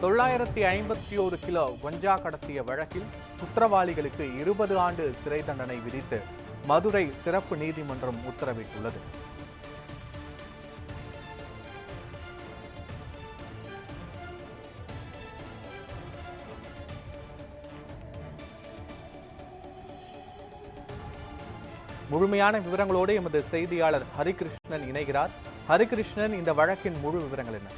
தொள்ளாயிரத்தி ஐம்பத்தி ஒரு கிலோ கொஞ்சா கடத்திய வழக்கில் குற்றவாளிகளுக்கு இருபது ஆண்டு சிறை தண்டனை விதித்து மதுரை சிறப்பு நீதிமன்றம் உத்தரவிட்டுள்ளது. முழுமையான விவரங்களோடு எமது செய்தியாளர் ஹரிகிருஷ்ணன் இணைகிறார். ஹரிகிருஷ்ணன் இந்த வழக்கின் முழு விவரங்கள் என்ன?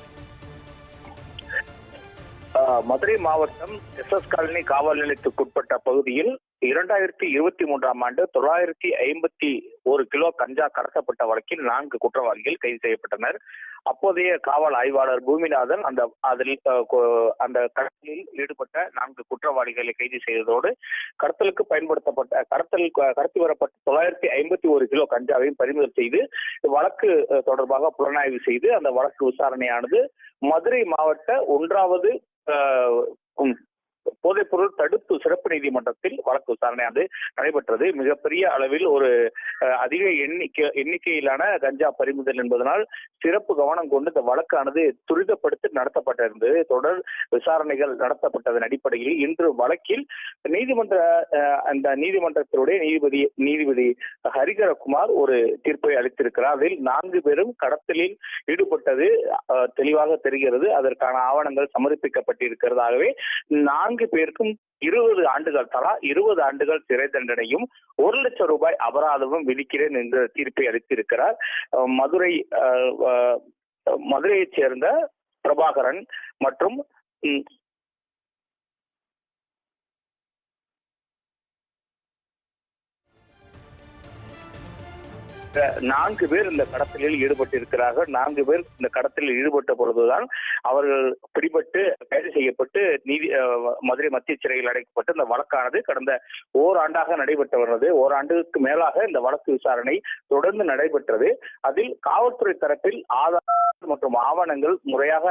மதுரை மாவட்டம் எஸ் எஸ் காலனி காவல் நிலையத்துக்குட்பட்ட பகுதியில் இரண்டாயிரத்தி இருபத்தி மூன்றாம் ஆண்டு தொள்ளாயிரத்தி ஐம்பத்தி ஒரு கிலோ கஞ்சா கடத்தப்பட்ட வழக்கில் நான்கு குற்றவாளிகள் கைது செய்யப்பட்டனர். அப்போதைய காவல் ஆய்வாளர் பூமிநாதன் அந்த அதில் அந்த கடத்தலில் ஈடுபட்ட நான்கு குற்றவாளிகளை கைது செய்ததோடு கடத்தலுக்கு பயன்படுத்தப்பட்ட கடத்தல் கடத்தி வரப்பட்ட தொள்ளாயிரத்தி ஐம்பத்தி ஒரு கிலோ கஞ்சாவையும் பறிமுதல் செய்து வழக்கு தொடர்பாக புலனாய்வு செய்து அந்த வழக்கு விசாரணையானது மதுரை மாவட்ட ஒன்றாவது uh, com போதைப்பொருள் தடுப்பு சிறப்பு நீதிமன்றத்தில் வழக்கு விசாரணையானது நடைபெற்றது. மிகப்பெரிய அளவில் ஒரு அதிக எண்ணிக்கை எண்ணிக்கையிலான கஞ்சா பறிமுதல் என்பதனால் சிறப்பு கவனம் கொண்டு இந்த வழக்கானது துரிதப்படுத்தி நடத்தப்பட்டிருந்தது. தொடர் விசாரணைகள் நடத்தப்பட்டதன் அடிப்படையில் இன்று வழக்கில் நீதிமன்ற அந்த நீதிமன்றத்தினுடைய நீதிபதி நீதிபதி ஹரிகரகுமார் ஒரு தீர்ப்பை அளித்திருக்கிறார். அதில் நான்கு பேரும் கடத்தலில் ஈடுபட்டது தெளிவாக தெரிகிறது. அதற்கான ஆவணங்கள் சமர்ப்பிக்கப்பட்டிருக்கிறதாகவே நான்கு பேருக்கும் இருபது ஆண்டுகள் தலா இருபது ஆண்டுகள் சிறை தண்டனையும் ஒரு லட்சம் ரூபாய் அபராதமும் விதிக்கிறேன் என்ற தீர்ப்பை அளித்திருக்கிறார். மதுரை மதுரையைச் சேர்ந்த பிரபாகரன் மற்றும் நான்கு பேர் இந்த கடத்தலில் ஈடுபட்டிருக்கிறார்கள். நான்கு பேர் இந்த கடத்தலில் ஈடுபட்ட பொழுதுதான் அவர்கள் பிடிபட்டு கைது செய்யப்பட்டு நீதி மதுரை மத்திய சிறையில் அடைக்கப்பட்டு இந்த வழக்கானது கடந்த ஓராண்டாக நடைபெற்று வருகிறது. ஓராண்டுக்கு மேலாக இந்த வழக்கு விசாரணை தொடர்ந்து நடைபெற்றது. அதில் காவல்துறை தரப்பில் ஆதாரம் மற்றும் ஆவணங்கள் முறையாக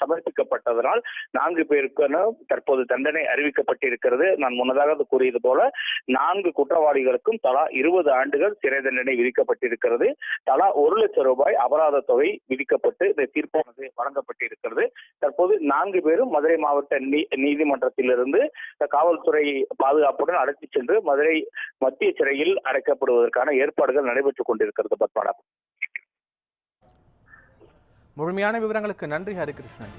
சமர்ப்பிக்கப்பட்டதனால் நான்கு பேருக்கான தற்போது தண்டனை அறிவிக்கப்பட்டிருக்கிறது. நான் முன்னதாக அது கூறியது போல நான்கு குற்றவாளிகளுக்கும் தலா இருபது ஆண்டுகள் சிறை தண்டனை விதிக்கப்பட்டிருக்கிறது. தலா ஒரு லட்சம் ரூபாய் அபராத தொகை விதிக்கப்பட்டு இந்த தீர்ப்பானது வழங்கப்பட்டிருக்கிறது. தற்போது நான்கு பேரும் மதுரை மாவட்ட நீ நீதிமன்றத்திலிருந்து காவல்துறை பாதுகாப்புடன் அழைத்துச் சென்று மதுரை மத்திய சிறையில் அடைக்கப்படுவதற்கான ஏற்பாடுகள் நடைபெற்றுக் கொண்டிருக்கிறது பத்மநாபன். முழுமையான விவரங்களுக்கு நன்றி. ஹரிகிருஷ்ணன்